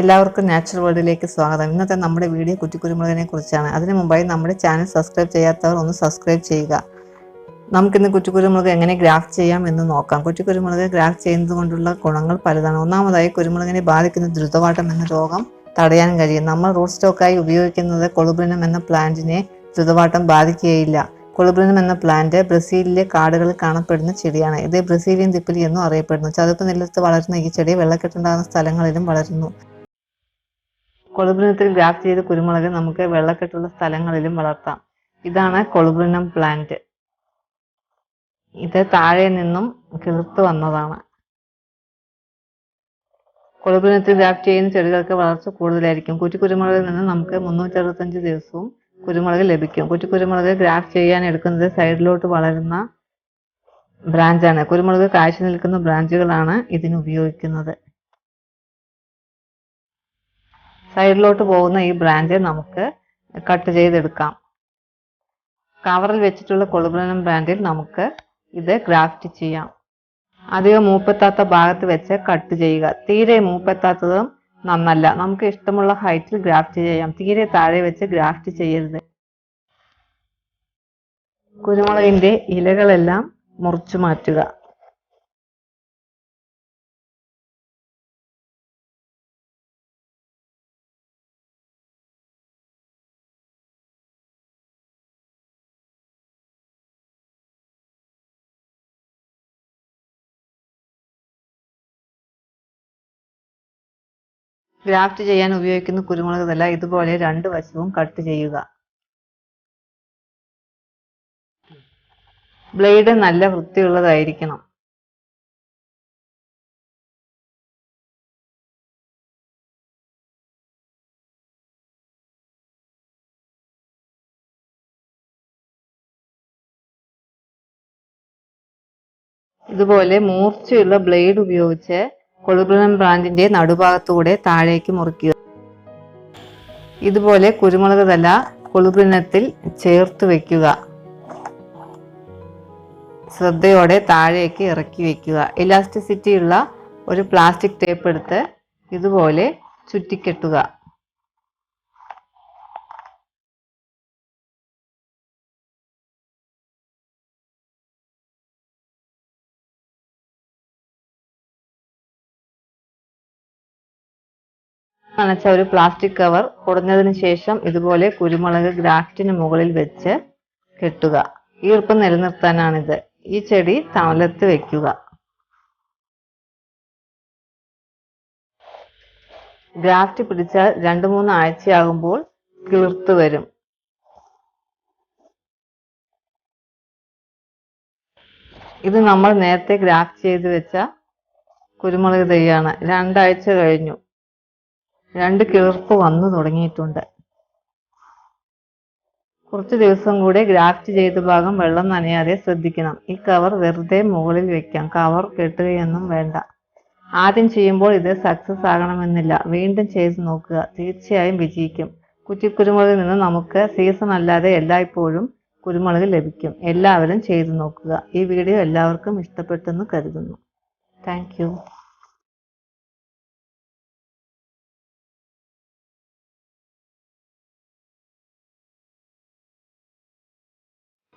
എല്ലാവർക്കും നാച്ചുറൽ വേൾഡിലേക്ക് സ്വാഗതം. ഇന്നത്തെ നമ്മുടെ വീഡിയോ കുറ്റിക്കുരുമുളകിനെ കുറിച്ചാണ്. അതിനു മുമ്പായി നമ്മുടെ ചാനൽ സബ്സ്ക്രൈബ് ചെയ്യാത്തവർ ഒന്ന് സബ്സ്ക്രൈബ് ചെയ്യുക. നമുക്കിന്ന് കുറ്റിക്കുരുമുളക് എങ്ങനെ ഗ്രാഫ് ചെയ്യാം എന്ന് നോക്കാം. കുറ്റിക്കുരുമുളക് ഗ്രാഫ് ചെയ്യുന്നത് കൊണ്ടുള്ള ഗുണങ്ങൾ പലതാണ്. ഒന്നാമതായി കുരുമുളകിനെ ബാധിക്കുന്ന ദ്രുതവാട്ടം എന്ന രോഗം തടയാൻ കഴിയും. നമ്മൾ റൂട്ട് സ്റ്റോക്കായി ഉപയോഗിക്കുന്നത് കൊളുബ്രിനം എന്ന പ്ലാന്റിനെ ദ്രുതവാട്ടം ബാധിക്കുകയില്ല. കൊളുബ്രിനം എന്ന പ്ലാന്റ് ബ്രസീലിലെ കാടുകളിൽ കാണപ്പെടുന്ന ചെടിയാണ്. ഇത് ബ്രസീലിയൻ തിപ്പിലി എന്നും അറിയപ്പെടുന്നു. ചതുപ്പ് നിലത്ത് വളരുന്ന ഈ ചെടി വെള്ളക്കെട്ടുണ്ടാകുന്ന സ്ഥലങ്ങളിലും വളരുന്നു. കൊളുബ്രിനത്തിൽ ഗ്രാഫ്റ്റ് ചെയ്ത കുരുമുളക് നമുക്ക് വെള്ളക്കെട്ടുള്ള സ്ഥലങ്ങളിലും വളർത്താം. ഇതാണ് കൊളുബ്രിനം പ്ലാന്റ്. ഇത് താഴെ നിന്നും കിളിർത്ത് വന്നതാണ്. കൊളുബ്രിനത്തിൽ ഗ്രാഫ്റ്റ് ചെയ്യുന്ന ചെടികൾക്ക് വളർച്ച കൂടുതലായിരിക്കും. കുറ്റി കുരുമുളകിൽ നിന്ന് നമുക്ക് മുന്നൂറ്റി അറുപത്തഞ്ച് ദിവസവും കുരുമുളക് ലഭിക്കും. കുറ്റി കുരുമുളക് ഗ്രാഫ്റ്റ് ചെയ്യാൻ എടുക്കുന്നത് സൈഡിലോട്ട് വളരുന്ന ബ്രാഞ്ചാണ്. കുരുമുളക് കാഴ്ച നിൽക്കുന്ന ബ്രാഞ്ചുകളാണ് ഇതിന് ഉപയോഗിക്കുന്നത്. സൈഡിലോട്ട് പോകുന്ന ഈ ബ്രാഞ്ച് നമുക്ക് കട്ട് ചെയ്തെടുക്കാം. കവറിൽ വെച്ചിട്ടുള്ള കൊളുബ്രനം ബ്രാൻഡിൽ നമുക്ക് ഇത് ഗ്രാഫ്റ്റ് ചെയ്യാം. അധികം മൂപ്പെത്താത്ത ഭാഗത്ത് വെച്ച് കട്ട് ചെയ്യുക. തീരെ മൂപ്പെത്താത്തതും നന്നല്ല. നമുക്ക് ഇഷ്ടമുള്ള ഹൈറ്റിൽ ഗ്രാഫ്റ്റ് ചെയ്യാം. തീരെ താഴെ വെച്ച് ഗ്രാഫ്റ്റ് ചെയ്യരുത്. കുരുമുളകിന്റെ ഇലകളെല്ലാം മുറിച്ചു മാറ്റുക. ഗ്രാഫ്റ്റ് ചെയ്യാൻ ഉപയോഗിക്കുന്ന കുരുമുളക് തല ഇതുപോലെ രണ്ട് വശവും കട്ട് ചെയ്യുക. ബ്ലേഡ് നല്ല വൃത്തിയുള്ളതായിരിക്കണം. ഇതുപോലെ മൂർച്ചയുള്ള ബ്ലേഡ് ഉപയോഗിച്ച് കൊളുബ്രിനം ബ്രാൻഡിന്റെ നടുഭാഗത്തൂടെ താഴേക്ക് മുറിക്കുക ഇതുപോലെ കുരുമുളക് തല കൊളുബ്രിനത്തിൽ ചേർത്ത് വയ്ക്കുക. ശ്രദ്ധയോടെ താഴേക്ക് ഇറക്കി വയ്ക്കുക. ഇലാസ്റ്റിസിറ്റിയുള്ള ഒരു പ്ലാസ്റ്റിക് ടേപ്പ് എടുത്ത് ഇതുപോലെ ചുറ്റിക്കെട്ടുക. നനച്ച ഒരു പ്ലാസ്റ്റിക് കവർ കുടഞ്ഞതിന് ശേഷം ഇതുപോലെ കുരുമുളക് ഗ്രാഫ്റ്റിന് മുകളിൽ വെച്ച് കെട്ടുക. ഈർപ്പം നിലനിർത്താനാണിത്. ഈ ചെടി തണലത്ത് വെക്കുക. ഗ്രാഫ്റ്റ് പിടിച്ചാൽ രണ്ടു മൂന്ന് ആഴ്ചയാകുമ്പോൾ കിളിർത്ത് വരും. ഇത് നമ്മൾ നേരത്തെ ഗ്രാഫ്റ്റ് ചെയ്ത് വെച്ച കുരുമുളക് തൈയാണ്. രണ്ടാഴ്ച കഴിഞ്ഞു. രണ്ട് കിളിർപ്പ് വന്നു തുടങ്ങിയിട്ടുണ്ട്. കുറച്ച് ദിവസം കൂടെ ഗ്രാഫ്റ്റ് ചെയ്ത ഭാഗം വെള്ളം നനയാതെ ശ്രദ്ധിക്കണം. ഈ കവർ വെറുതെ മുകളിൽ വെക്കാം. കവർ കെട്ടുകയൊന്നും വേണ്ട. ആദ്യം ചെയ്യുമ്പോൾ ഇത് സക്സസ് ആകണമെന്നില്ല. വീണ്ടും ചെയ്ത് നോക്കുക. തീർച്ചയായും വിജയിക്കും. കുറ്റിക്കുരുമുളകിൽ നിന്ന് നമുക്ക് സീസൺ അല്ലാതെ എല്ലായ്പ്പോഴും കുരുമുളക് ലഭിക്കും. എല്ലാവരും ചെയ്തു നോക്കുക. ഈ വീഡിയോ എല്ലാവർക്കും ഇഷ്ടപ്പെട്ടെന്ന് കരുതുന്നു. താങ്ക്